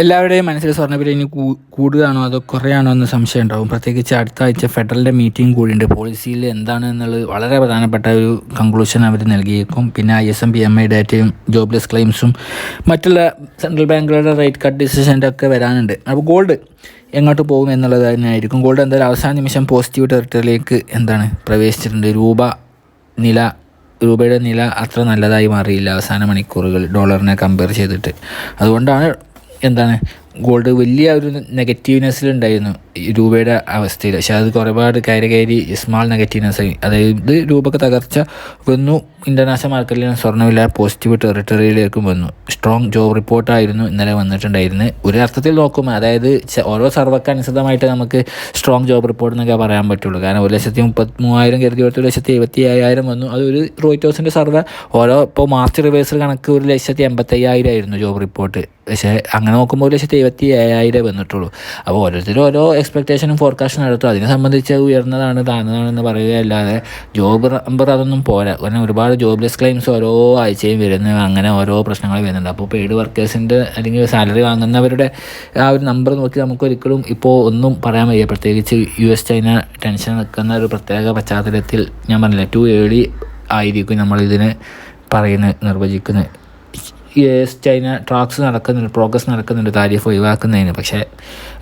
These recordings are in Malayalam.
എല്ലാവരുടെയും മനസ്സിൽ സ്വർണവില ഇനി കൂടുകയാണോ അതോ കുറയാണോ എന്ന് സംശയം ഉണ്ടാവും. പ്രത്യേകിച്ച് അടുത്ത ആഴ്ച ഫെഡറലിന്റെ മീറ്റിംഗ് കൂടിയുണ്ട്. പോളിസിയിൽ എന്താണ് എന്നുള്ളത് വളരെ പ്രധാനപ്പെട്ട ഒരു കൺക്ലൂഷൻ അവർ നൽകിയേക്കും. പിന്നെ I S M P M I ഡാറ്റയും ജോബ്ലെസ് ക്ലെയിംസും മറ്റുള്ള സെൻട്രൽ ബാങ്കുകളുടെ റേറ്റ് കട്ട് ഡിസിഷന്റെ ഒക്കെ വരാനുണ്ട്. അപ്പോൾ ഗോൾഡ് എങ്ങോട്ട് പോകും എന്നുള്ളത് തന്നെയായിരിക്കും. ഗോൾഡ് എന്തായാലും അവസാന നിമിഷം പോസിറ്റീവ് ടെറിട്ടറിയിലേക്ക് എന്താണ് പ്രവേശിച്ചിട്ടുണ്ട്? രൂപ നില രൂപയുടെ നില അത്ര നല്ലതായി മാറിയില്ല അവസാന മണിക്കൂറുകൾ ഡോളറിനെ കമ്പയർ ചെയ്തിട്ട്. അതുകൊണ്ടാണ് എന്താണ് ഗോൾഡ് വലിയ ഒരു നെഗറ്റീവ്നെസ്സിലുണ്ടായിരുന്നു. രൂപയുടെ അവസ്ഥയിൽ. പക്ഷേ അത് ഒരുപാട് കയറി കയറി സ്മാൾ നെഗറ്റീവ്നെസ് ആയി. അതായത് രൂപക്ക് തകർച്ച വന്നു. ഇന്റർനാഷണൽ മാർക്കറ്റിൽ സ്വർണവില പോസിറ്റീവ് ടെറിട്ടറിയിലേക്കും വന്നു. സ്ട്രോങ് ജോബ് റിപ്പോർട്ടായിരുന്നു ഇന്നലെ വന്നിട്ടുണ്ടായിരുന്നത്. ഒരു അർത്ഥത്തിൽ നോക്കുമ്പോൾ അതായത് ഓരോ സർവക്ക് അനുസൃതമായിട്ട് നമുക്ക് സ്ട്രോങ് ജോബ് റിപ്പോർട്ട് എന്നൊക്കെ പറയാൻ പറ്റുള്ളൂ. കാരണം ഒരു ലക്ഷത്തി മുപ്പത്തി മൂവായിരം കരുതി ഒരു ലക്ഷത്തി എഴുപത്തി അയ്യായിരം വന്നു. അത് ഒരു റോയിറ്റോസിന്റെ സർവേ ഓരോ ഇപ്പോൾ മാർച്ച് റിവേഴ്സൽ കണക്ക് ഒരു ലക്ഷത്തി എൺപത്തി അയ്യായിരം ആയിരുന്നു ജോബ് റിപ്പോർട്ട് പക്ഷേ അങ്ങനെ നോക്കുമ്പോൾ ഒരു ലക്ഷത്തി എഴുപത്തി ഏഴായിരം വന്നിട്ടുള്ളൂ. അപ്പോൾ ഓരോരുത്തരും ഓരോ എക്സ്പെക്റ്റേഷനും ഫോർകാസ്റ്റും നടത്തും. അതിനെ സംബന്ധിച്ച് ഉയർന്നതാണ് താഴ്ന്നതാണെന്ന് പറയുകയല്ലാതെ ജോബ് നമ്പർ അതൊന്നും പോരാ. കാരണം ഒരുപാട് ജോബ്ലെസ് ക്ലെയിംസ് ഓരോ ആഴ്ചയും വരുന്നു അങ്ങനെ ഓരോ പ്രശ്നങ്ങൾ വരുന്നുണ്ട്. അപ്പോൾ പെയ്ഡ് വർക്കേഴ്സിന്റെ അല്ലെങ്കിൽ സാലറി വാങ്ങുന്നവരുടെ ആ ഒരു നമ്പർ നോക്കി നമുക്ക് ഒരിക്കലും ഇപ്പോൾ ഒന്നും പറയാൻ വയ്യ. പ്രത്യേകിച്ച് യു എസ് ചൈന ടെൻഷൻ നിൽക്കുന്ന ഒരു പ്രത്യേക പശ്ചാത്തലത്തിൽ ഞാൻ പറഞ്ഞില്ല ടു ഏളി ആയിരിക്കും നമ്മളിതിനെ പറയുന്നത് നിർവചിക്കുന്നത്. യു എസ് ചൈന ട്രാക്സ് നടക്കുന്നുണ്ട് പ്രോഗ്രസ് നടക്കുന്നുണ്ട് താരിഫ് ഒഴിവാക്കുന്നതിന്. പക്ഷേ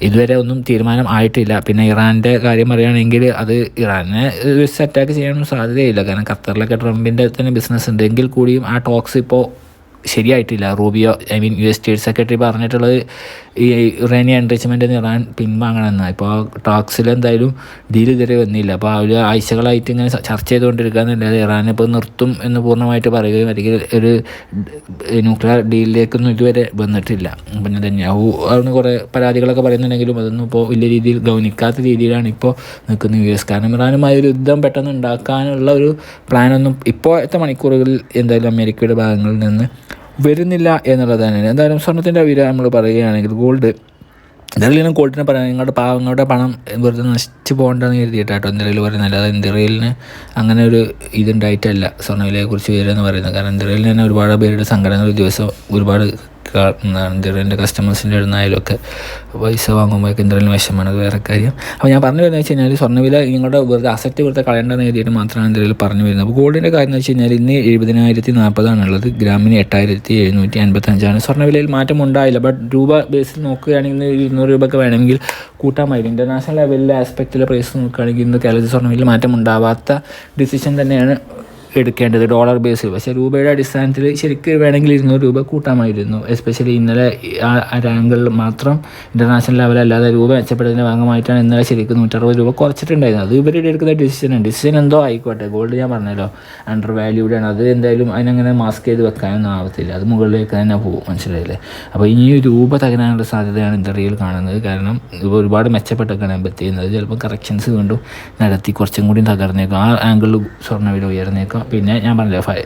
ഇതുവരെ ഒന്നും തീരുമാനം ആയിട്ടില്ല. പിന്നെ ഇറാന്റെ കാര്യം പറയുകയാണെങ്കിൽ അത് ഇറാനെ യു എസ് അറ്റാക്ക് ചെയ്യാനൊന്നും സാധ്യതയില്ല. കാരണം ഖത്തറിലൊക്കെ ട്രംപിന്റെ തന്നെ ബിസിനസ് ഉണ്ട്. എങ്കിൽ കൂടിയും ആ ടോക്സ് ഇപ്പോൾ ശരിയായിട്ടില്ല. Rubio I mean U S state secretary പറഞ്ഞിട്ടുള്ളത് ഈ ഇറാനിയ എന്ന് ഇറാൻ പിൻവാങ്ങണമെന്നാണ് ഇപ്പോൾ ടാക്സിൽ എന്തായാലും ഡീൽ ഇതുവരെ വന്നില്ല. അപ്പോൾ അവർ ആഴ്ചകളായിട്ട് ഇങ്ങനെ ചർച്ച ചെയ്തുകൊണ്ടിരിക്കുകയെന്നല്ലാതെ ഇറാൻ ഇപ്പോൾ നിർത്തും എന്ന് പൂർണമായിട്ട് പറയുകയും അല്ലെങ്കിൽ ഒരു ന്യൂക്ലിയർ ഡീലിലേക്കൊന്നും ഇതുവരെ വന്നിട്ടില്ല. പിന്നെ നെതന്യാഹു അവിടുന്ന് കുറേ പരാതികളൊക്കെ പറയുന്നുണ്ടെങ്കിലും അതൊന്നും ഇപ്പോൾ വലിയ രീതിയിൽ ഗൗനിക്കാത്ത രീതിയിലാണ് ഇപ്പോൾ നിൽക്കുന്നത്. യു എസ് കാരണം ഇറാനുമായി ഒരു യുദ്ധം പെട്ടെന്ന് ഉണ്ടാക്കാനുള്ള ഒരു പ്ലാനൊന്നും ഇപ്പോഴത്തെ മണിക്കൂറുകളിൽ എന്തായാലും അമേരിക്കയുടെ ഭാഗങ്ങളിൽ നിന്ന് വരുന്നില്ല എന്നുള്ളത് എന്തായാലും സ്വർണത്തിന്റെ വില നമ്മൾ പറയുകയാണെങ്കിൽ ഗോൾഡ് എന്തായാലും ഗോൾഡിനെ പറയാം നിങ്ങളുടെ പാവങ്ങളുടെ പണം വെറുതെ നശിച്ചു പോകണ്ടെന്ന് കരുതിയിട്ടാട്ടോ എന്തെങ്കിലും പറയുന്നില്ല അത് ഇന്ത്യയിലിന് അങ്ങനെ ഒരു ഇതുണ്ടായിട്ടല്ല സ്വർണവിലയെക്കുറിച്ച് എന്ന് പറയുന്നത്. കാരണം ഇന്ത്യയിൽ തന്നെ ഒരുപാട് പേരുടെ സംഘടന ദിവസം ഒരുപാട് ഇന്ത്യന്റെ കസ്റ്റമേഴ്സിന്റെ ഇടുന്നായാലും ഒക്കെ പൈസ വാങ്ങുമ്പോഴൊക്കെ എന്തെങ്കിലും വിഷമാണ് വേറെ കാര്യം. അപ്പോൾ ഞാൻ പറഞ്ഞു വരുന്നത് വെച്ച് കഴിഞ്ഞാൽ സ്വർണവില നിങ്ങളുടെ വെറുതെ അസറ്റ് വെറുതെ കളയേണ്ടെന്ന് എഴുതിയിട്ട് മാത്രമാണ് എന്തെങ്കിലും പറഞ്ഞു വരുന്നത്. അപ്പോൾ ഗോൾഡിന്റെ കാര്യം എന്ന് വെച്ച് കഴിഞ്ഞാൽ ഇന്ന് എഴുപതിനായിരത്തി നാൽപ്പതാണുള്ളത് ഗ്രാമിന് എട്ടായിരത്തി എഴുന്നൂറ്റി അൻപത്തഞ്ചാണ് സ്വർണവിലയിൽ മാറ്റം ഉണ്ടായില്ല. ബട്ട് രൂപ ബേസിൽ നോക്കുകയാണെങ്കിൽ ഇരുന്നൂറ് രൂപയ്ക്ക് വേണമെങ്കിൽ കൂട്ടാമായിരുന്നു ഇന്റർനാഷണൽ ലെവലിലെ ആസ്പെക്റ്റിലെ പ്രൈസ് നോക്കുകയാണെങ്കിൽ ഇന്ന് കേരളത്തിൽ സ്വർണവിലയിൽ മാറ്റം ഉണ്ടാവാത്ത ഡിസിഷൻ തന്നെയാണ് എടുക്കേണ്ടത് ഡോളർ ബേസിൽ പക്ഷേ രൂപയുടെ അടിസ്ഥാനത്തിൽ ശരിക്കും വേണമെങ്കിൽ ഇരുന്നൂറ് രൂപ കൂട്ടാമായിരുന്നു. എസ്പെഷ്യലി ഇന്നലെ ആ റാങ്കിൽ മാത്രം ഇന്റർനാഷണൽ ലെവൽ അല്ലാതെ രൂപ മെച്ചപ്പെട്ടതിന്റെ ഭാഗമായിട്ടാണ് ഇന്നലെ ശരിക്കും നൂറ്ററുപത് രൂപ കുറച്ചിട്ടുണ്ടായിരുന്നത്. അത് ഇവരുടെ എടുക്കുന്ന ഡിസിഷനാണ് ഡിസിഷൻ എന്തോ ആയിക്കോട്ടെ. ഗോൾഡ് ഞാൻ പറഞ്ഞല്ലോ. അണ്ടർ വാല്യൂഡ് ആണ് അത് എന്തായാലും അതിനങ്ങനെ മാസ്ക് ചെയ്ത് വെക്കാനൊന്നും ആവത്തില്ല. അത് മുകളിലേക്ക് തന്നെ പോകും. മനസ്സിലായില്ലേ? അപ്പോൾ ഇനി രൂപ തകരാനുള്ള സാധ്യതയാണ് ഇന്ത്യയിൽ കാണുന്നത്. കാരണം ഇപ്പോൾ ഒരുപാട് മെച്ചപ്പെട്ടൊക്കെയാണ് എമ്പത്തി ചെയ്യുന്നത്. ചിലപ്പോൾ കറക്ഷൻസ് വീണ്ടും നടത്തി കുറച്ചും കൂടി തകർന്നേക്കും. ആ ആംഗിളിൽ സ്വർണവില ഉയർന്നേക്കാം. പിന്നെ ഞാൻ പറഞ്ഞില്ല ഫൈ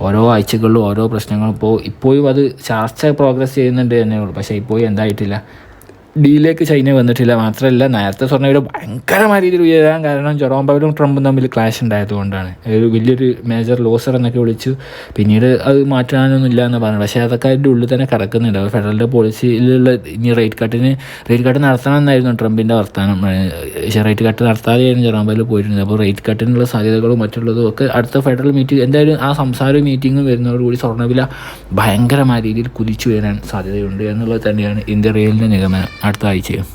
ഓരോ ആഴ്ചകളിലും ഓരോ പ്രശ്നങ്ങളും. ഇപ്പോൾ ഇപ്പോഴും അത് ചർച്ച പ്രോഗ്രസ് ചെയ്യുന്നുണ്ട് തന്നെ ഉള്ളൂ. പക്ഷേ ഇപ്പോഴും എന്തായിട്ടില്ല. ഡീലേക്ക് ചൈന വന്നിട്ടില്ല. മാത്രമല്ല നേരത്തെ സ്വർണയുടെ ഭയങ്കരമായ രീതിയിൽ ഉയരാൻ കാരണം ജെറോം പവലും ട്രംപും തമ്മിൽ ക്ലാഷ് ഉണ്ടായതുകൊണ്ടാണ്. ഒരു വലിയൊരു മേജർ ലോസർ എന്നൊക്കെ വിളിച്ചു. പിന്നീട് അത് മാറ്റാനൊന്നും ഇല്ല എന്ന് പറഞ്ഞു. പക്ഷേ അതൊക്കെ അതിന്റെ ഉള്ളിൽ തന്നെ കിടക്കുന്നുണ്ട്. ഫെഡറലിന്റെ പോളിസിയിലുള്ള ഇനി റേറ്റ് കട്ടിന് റേറ്റ് കട്ട് നടത്തണം എന്നായിരുന്നു ട്രംപിന്റെ വർത്തമാനം പക്ഷേ റേറ്റ് കട്ട് നടത്താതെയായിരുന്നു ജെറോം പവൽ പോയിരുന്നത്. അപ്പോൾ റേറ്റ് കട്ടിനുള്ള സാധ്യതകളും മറ്റുള്ളതും ഒക്കെ അടുത്ത ഫെഡറൽ മീറ്റിംഗ് എന്തായാലും ആ സംസാര മീറ്റിംഗ് വരുന്നതോടുകൂടി സ്വർണവില ഭയങ്കരമായ രീതിയിൽ കുതിച്ചു വരാൻ സാധ്യതയുണ്ട് എന്നുള്ളത് തന്നെയാണ് ഇന്ത്യ റെയിലിന്റെ നിഗമനം. അടുത്ത ആഴ്ചയും